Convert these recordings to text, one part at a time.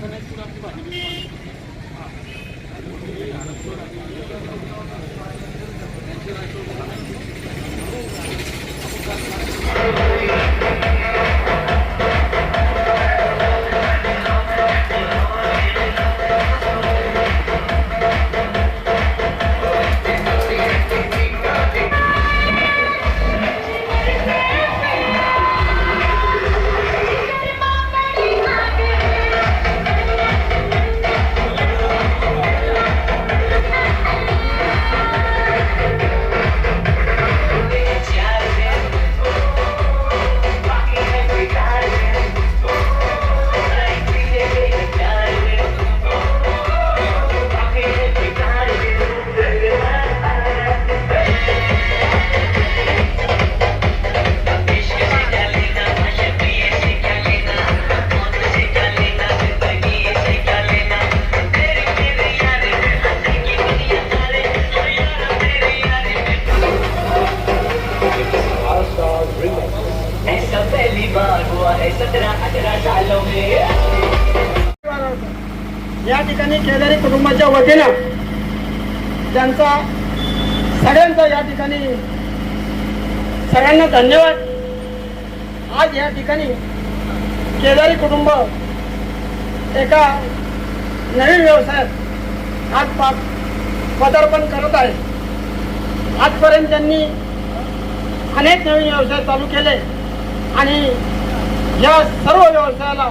connect to the people. संस्थेच्या वतीनं त्यांचा सगळ्यांचा या ठिकाणी सगळ्यांना धन्यवाद. आज या ठिकाणी केदारी कुटुंब एका नवीन व्यवसायात आज पा पदार्पण करत आहे. आजपर्यंत त्यांनी अनेक नवीन व्यवसाय चालू केले आणि या सर्व व्यवसायाला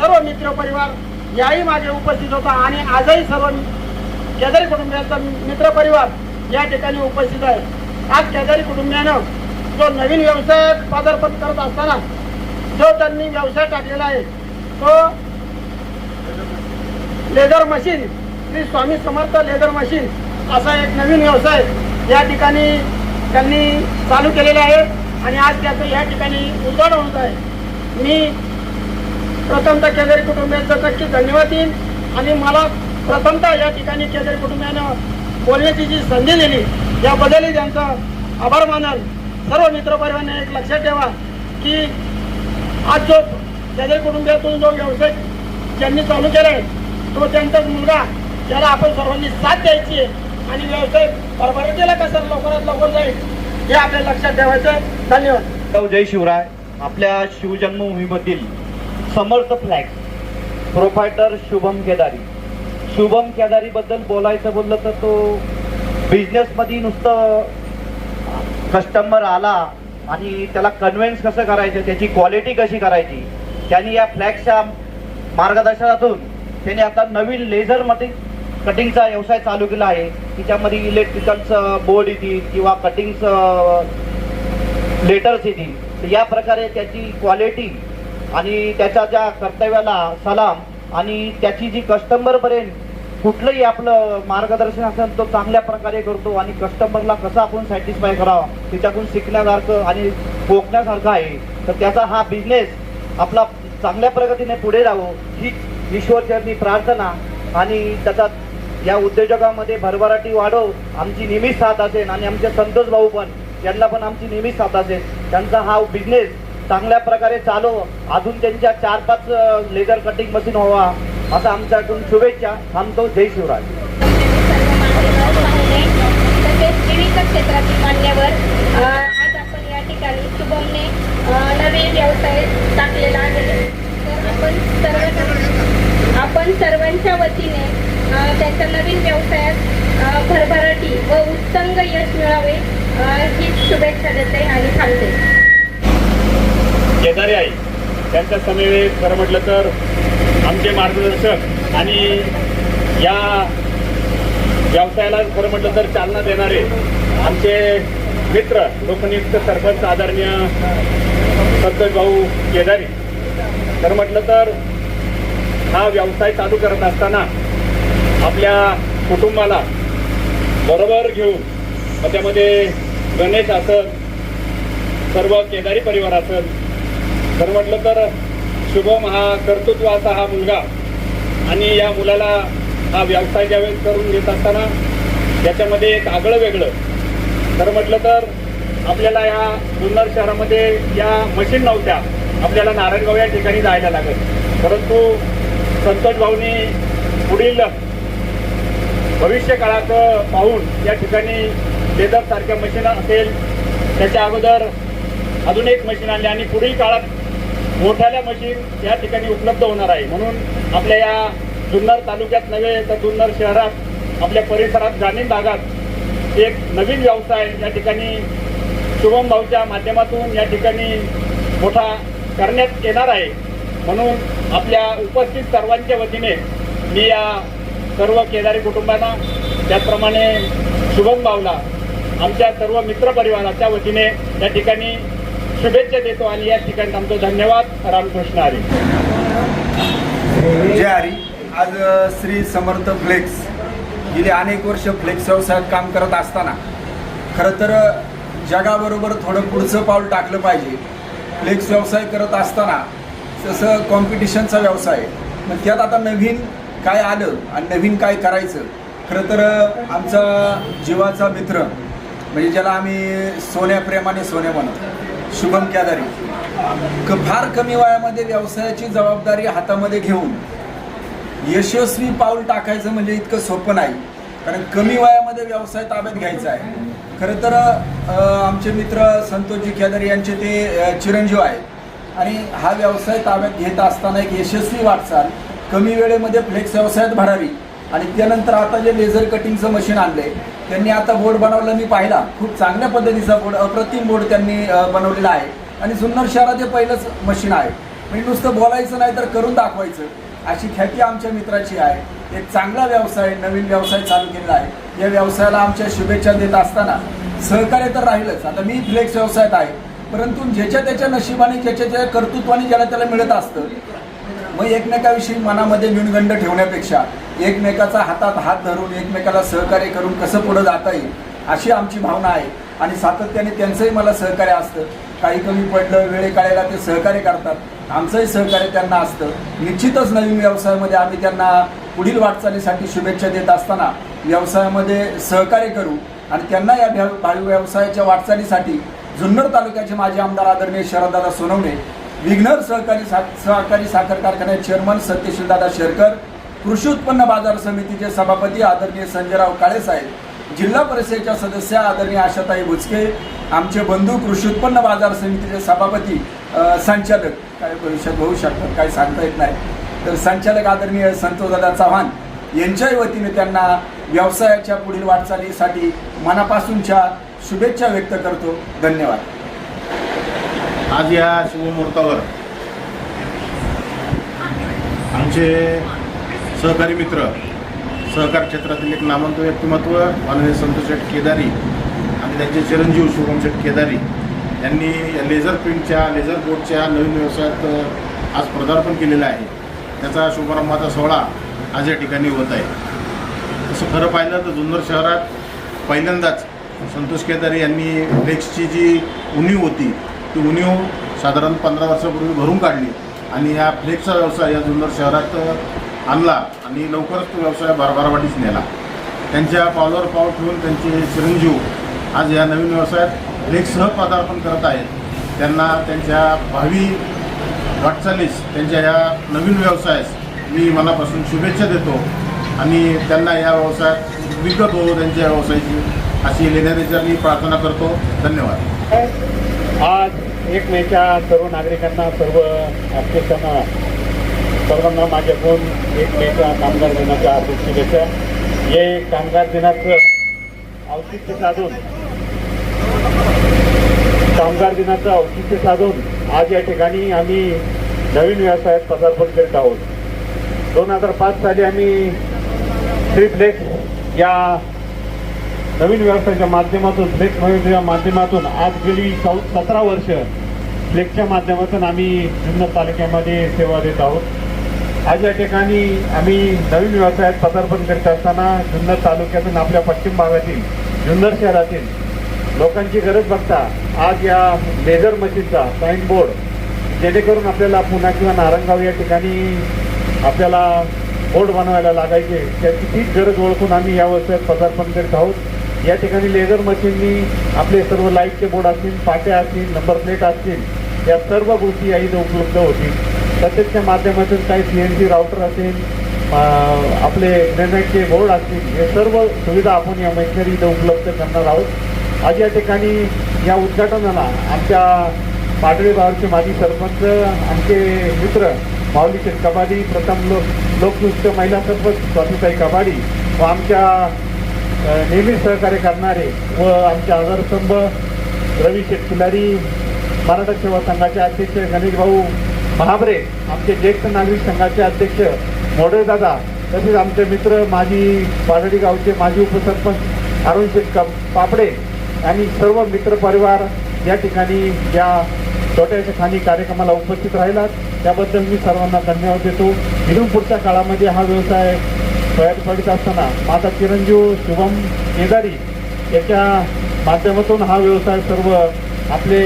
सर्व मित्रपरिवार याही मागे उपस्थित होता आणि आजही सर्व केदारी कुटुंबियांचा मित्रपरिवार या ठिकाणी उपस्थित आहे. आज केदारी कुटुंबियानं जो नवीन व्यवसाय पदार्पण करत असताना जो त्यांनी व्यवसाय टाकलेला आहे तो leather machine Shri Swami Samarth leather machine असा एक नवीन व्यवसाय या ठिकाणी त्यांनी चालू केलेला आहे आणि आज त्याचं या ठिकाणी उद्घाटन होत आहे. मी प्रथमतः केदारी कुटुंबियांचा नक्की धन्यवाद येईल आणि मला प्रथमतः या ठिकाणी केदारी कुटुंबियानं बोलण्याची जी संधी दिली याबद्दलही त्यांचा आभार मानल. सर्व मित्रपरिवाराने एक लक्षात ठेवा की आज जो केदारी कुटुंबियातून जो व्यवसाय ज्यांनी चालू केला आहे तो त्यांचाच मुलगा त्याला आपण सर्वांनी साथ द्यायची आहे आणि व्यवसाय परभरतीला कसं लवकरात लवकर जाईल हे आपल्या लक्षात ठेवायचं. आहे. धन्यवाद जय शिवराय. आपल्या शिवजन्मभूमीमधील समर्थ फ्लॅग. प्रोफायटर शुभम केदारी. शुभम केदारी बद्दल बोलायचं बोललं तर तो बिझनेसमध्ये नुसतं कस्टमर आला आणि त्याला कन्व्हिन्स कसं करायचं त्याची क्वालिटी कशी करायची? त्यांनी या फ्लॅगच्या मार्गदर्शनातून त्याने आता नवीन लेझरमध्ये कटिंगचा व्यवसाय चालू केला आहे. तिच्यामध्ये इलेक्ट्रिकलचं बोर्ड येतील किंवा कटिंगचं लेटर्स येतील. तर या प्रकारे त्याची क्वालिटी आणि त्याच्या ज्या कर्तव्याला सलाम आणि त्याची जी कस्टमर पर्यंत कुठलंही आपलं मार्गदर्शन असेल तो चांगल्या प्रकारे करतो आणि कस्टमरला कसं आपण सॅटिस्फाय करावा त्याच्याकडून शिकण्यासारखं आणि पोकण्यासारखं आहे. तर त्याचा हा बिझनेस आपला चांगल्या प्रगतीने पुढे राहावं ही ईश्वरचरणी प्रार्थना आणि त्याचा या उद्योजकामध्ये भरभराटी वाढव आमची नेहमीच साथ असेल आणि आमचे संतोष भाऊ पण यांना पण आमची नेहमीच साथ असेल. त्यांचा हा बिझनेस चांगल्या प्रकारे चालव अजून त्यांच्या चार पाच लेदर कटिंग मशीन व्हावा. असं आमच्याकडून शुभेच्छा. थांबतो. जय शिवराज. सर्व मान्यवर पाहुणे तसेच विविध क्षेत्रातील मान्यवर आज आपण या ठिकाणी शुभमने नवीन व्यवसाय टाकलेला आहे. तर आपण सर्व आपण सर्वांच्या वतीने त्यांच्या नवीन व्यवसायात भरभराटी व उत्तंग यश मिळावे ही हीच शुभेच्छा देते आणि सांगते येणारे आहे त्यांच्या समवेत खरं म्हटलं तर आमचे मार्गदर्शक आणि या व्यवसायाला खरं म्हटलं तर चालना देणारे आमचे मित्र लोकनियुक्त सरपंच आदरणीय संतोष भाऊ केदारी खरं म्हटलं तर हा व्यवसाय चालू करत असताना आपल्या कुटुंबाला बरोबर घेऊन मग त्यामध्ये गणेश असेल सर्व केदारी परिवार असेल तर म्हटलं तर शुभम हा कर्तृत्वाचा हा मुलगा. आणि या मुलाला हा व्यवसाय ज्यावेळेस करून घेत असताना त्याच्यामध्ये एक आगळं वेगळं. तर म्हटलं तर आपल्याला या जुन्नर शहरामध्ये या मशीन नव्हत्या. आपल्याला नारायणगाव या ठिकाणी जायला लागत परंतु संतोष भाऊनी पुढील भविष्य काळाचं पाहून या ठिकाणी लेदरसारख्या मशीन असेल त्याच्या अगोदर अजून एक मशीन आणली आणि पुढील काळात मोठ्याल्या मशीन या ठिकाणी उपलब्ध होणार आहे. म्हणून आपल्या या जुन्नर तालुक्यात नव्हे तर जुन्नर शहरात आपल्या परिसरात ग्रामीण भागात एक नवीन व्यवसाय या ठिकाणी शुभम भाऊच्या माध्यमातून या ठिकाणी मोठा करण्यात येणार आहे. म्हणून आपल्या उपस्थित सर्वांच्या वतीने मी या सर्व केदारी कुटुंबांना त्याचप्रमाणे शुभम भाऊला आमच्या सर्व मित्रपरिवाराच्या वतीने या ठिकाणी शुभेच्छा देतो आणि या ठिकाणी आमचा धन्यवाद. रामकृष्ण हरी. जय हरी. आज श्री समर्थ फ्लेक्स गेली अनेक वर्ष फ्लेक्स व्यवसायात काम करत असताना खरं तर जगाबरोबर थोडं पुढचं पाऊल टाकलं पाहिजे. फ्लेक्स व्यवसाय करत असताना जसं कॉम्पिटिशनचा व्यवसाय मग त्यात आता नवीन काय आलं आणि नवीन काय करायचं? खरं तर आमचा जीवाचा मित्र म्हणजे ज्याला आम्ही सोन्या प्रेमाने सोन्या म्हणतो शुभम क्यादारी. क फार कमी वयामध्ये व्यवसायाची जबाबदारी हातामध्ये घेऊन यशस्वी पाऊल टाकायचं म्हणजे इतकं सोपं नाही. कारण कमी वयामध्ये व्यवसाय ताब्यात घ्यायचा आहे. खरं तर आमचे मित्र संतोषजी क्यादारी यांचे ते चिरंजीव आहेत. आणि हा व्यवसाय ताब्यात घेत असताना एक यशस्वी वाटचाल कमी वेळेमध्ये फ्लेक्स व्यवसायात भरावी आणि त्यानंतर आता जे लेझर कटिंगचं मशीन आणलं आहे त्यांनी आता बोर्ड बनवलं मी पाहिला. खूप चांगल्या पद्धतीचा बोर्ड अप्रतिम बोर्ड त्यांनी बनवलेला आहे. आणि जुन्नर शहरात हे पहिलंच मशीन आहे. म्हणजे नुसतं बोलायचं नाही तर करून दाखवायचं. अशी ख्याती आमच्या मित्राची आहे. एक चांगला व्यवसाय नवीन व्यवसाय चालू केलेला आहे. या व्यवसायाला आमच्या शुभेच्छा देत असताना सहकार्य तर राहीलच. आता मी फ्लेक्स व्यवसायात आहे. परंतु ज्याच्या त्याच्या नशिबाने ज्याच्या त्याच्या कर्तृत्वाने ज्याला त्याला मिळत असतं मग एकमेकाविषयी मनामध्ये न्यूनगंड ठेवण्यापेक्षा एकमेकाचा हातात हात धरून एकमेकाला सहकार्य करून कसं पुढं जाता येईल अशी आमची भावना आहे. आणि सातत्याने त्यांचंही मला सहकार्य असतं. काही कमी पडलं वेळेकाळेला ते सहकार्य करतात. आमचंही सहकार्य त्यांना असतं. निश्चितच नवीन व्यवसायामध्ये आम्ही त्यांना पुढील वाटचालीसाठी शुभेच्छा देत असताना व्यवसायामध्ये सहकार्य करू आणि त्यांना या व्यव- भावी व्यवसायाच्या वाटचालीसाठी जुन्नर तालुक्याचे माजी आमदार आदरणीय शरददादा सोनवणे विघ्नर सहकारी सा सहकारी साखर कारखान्याचे चेअरमन सत्यशीलदादा शेरकर कृषी उत्पन्न बाजार समितीचे सभापती आदरणीय संजयराव काळे साहेब जिल्हा परिषदेच्या सदस्या आदरणीय आशाताई भुजके आमचे बंधू कृषी उत्पन्न बाजार समितीचे सभापती संचालक. काय भविष्यात होऊ शकतात काय सांगता येत नाही. तर संचालक आदरणीय संतोषदादा चव्हाण यांच्याही वतीने त्यांना व्यवसायाच्या पुढील वाटचालीसाठी मनापासूनच्या शुभेच्छा व्यक्त करतो. धन्यवाद. आज या शुभमुहूर्तावर आमचे सहकारी मित्र सहकार क्षेत्रातील एक नामवंत व्यक्तिमत्व माननीय संतोष शेठ केदारी आणि त्यांचे चिरंजीव शुभम शेठ केदारी यांनी लेझर प्रिंटच्या लेझर बोर्डच्या नवीन व्यवसायात आज पदार्पण केलेलं आहे. त्याचा शुभारंभाचा सोहळा आज या ठिकाणी होत आहे. तसं खरं पाहिलं तर जुन्नर शहरात पहिल्यांदाच संतोष केदारी यांनी फ्लेक्सची जी उणीव होती ती उणीव साधारण पंधरा वर्षापूर्वी भरून काढली. आणि या फ्लेक्सचा व्यवसाय या जुन्नर शहरात आणला आणि लवकरच तो व्यवसाय भरभरावाटीच नेला. त्यांच्या पावलावर पाव ठेवून त्यांचे चिरंजीव आज या नवीन व्यवसायात फ्लेक्ससह सहपदार्पण करत आहेत. त्यांना त्यांच्या भावी वाटचालीस त्यांच्या या नवीन व्यवसायास मी मनापासून शुभेच्छा देतो आणि त्यांना या व्यवसायात विकत हो त्यांच्या व्यवसायाची अशी लेण्याची मी प्रार्थना करतो. धन्यवाद. आज एक मेच्या सर्व नागरिकांना सर्व अध्यक्षांना सर्वांना माझ्याकडून एक मेचा कामगार दिनाच्या हार्दिक शुभेच्छा. हे कामगार दिनाचं औचित्य साधून कामगार दिनाचं औचित्य साधून आज या ठिकाणी आम्ही नवीन व्यवसायात पदार्पण करीत आहोत. दोन हजार पाच साली आम्ही ट्रिप्लेक्स या नवीन व्यवसायाच्या माध्यमातून फ्लेक्स व्यवसायाच्या माध्यमातून आज गेली चौ सतरा वर्ष फ्लेक्सच्या माध्यमातून आम्ही जुन्नर तालुक्यामध्ये सेवा देत आहोत. आज या ठिकाणी आम्ही नवीन व्यवसायात पदार्पण करीत असताना जुन्नर तालुक्यातून आपल्या पश्चिम भागातील जुन्नर शहरातील लोकांची गरज बघता आज या लेझर मशीनचा साईन बोर्ड जेणेकरून आपल्याला पुन्हा किंवा नारंगाव या ठिकाणी आपल्याला बोर्ड बनवायला लागायचे. त्याची तीच गरज ओळखून आम्ही या व्यवसायात पदार्पण करीत आहोत. या ठिकाणी लेझर मशीननी आपले सर्व लाईटचे बोर्ड असतील पाट्या असतील नंबर प्लेट असतील या सर्व गोष्टी या इथं उपलब्ध होतील. तसेच्या माध्यमातून काही सी एन सी राऊटर असेल आपले इंटरनेटचे बोर्ड असतील हे सर्व सुविधा आपण या मैत्री इथं उपलब्ध करणार आहोत. आज या ठिकाणी या उद्घाटनाला आमच्या पाटळे गावाचे माजी सरपंच आमचे मित्र माऊली कबाडी प्रथम लोक लोकनृत्य महिला सरपंच स्वातीताई कबाडी व आमच्या नेहमी सहकार्य करणारे व आमचे आधारस्तंभ रवी शेठ खिलारी मराठा सेवा संघाचे अध्यक्ष गणेश भाऊ महाबरे आमचे ज्येष्ठ नागरिक संघाचे अध्यक्ष मोडे दादा तसेच आमचे मित्र माजी पाडळी गावचे माजी उपसरपंच अरुण शेठ पापडे आणि सर्व मित्र परिवार या ठिकाणी या छोट्याशा खाणी कार्यक्रमाला उपस्थित राहिलात. त्याबद्दल मी सर्वांना धन्यवाद देतो. इथून पुढच्या काळामध्ये हा व्यवसाय तयार पडत असताना माझा चिरंजीव शुभम केदारी याच्या माध्यमातून हा व्यवसाय सर्व आपले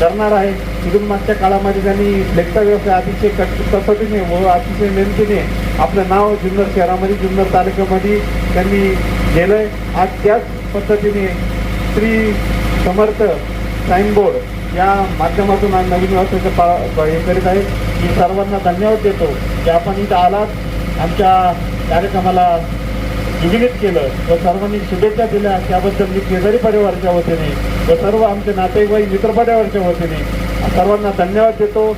करणार आहे. इथून मागच्या काळामध्ये त्यांनी लेखता व्यवसाय अतिशय कट कसोटीने व अतिशय मेहनतीने आपलं नाव जुन्नर शहरामध्ये जुन्नर तालुक्यामध्ये त्यांनी गेलंय. आज त्याच पद्धतीने श्री समर्थ साईनबोर्ड या माध्यमातून आज नवीन व्यवसायाचं पा हे करीत आहे मी सर्वांना धन्यवाद देतो की आपण इथं आलात. आमच्या कार्यक्रमाला विविध केलं. व सर्वांनी शुभेच्छा दिल्या. त्याबद्दल मी केदारी परिवाराच्या वतीने व सर्व आमचे नातेवाईक मित्र परिवाराच्या वतीने सर्वांना धन्यवाद देतो.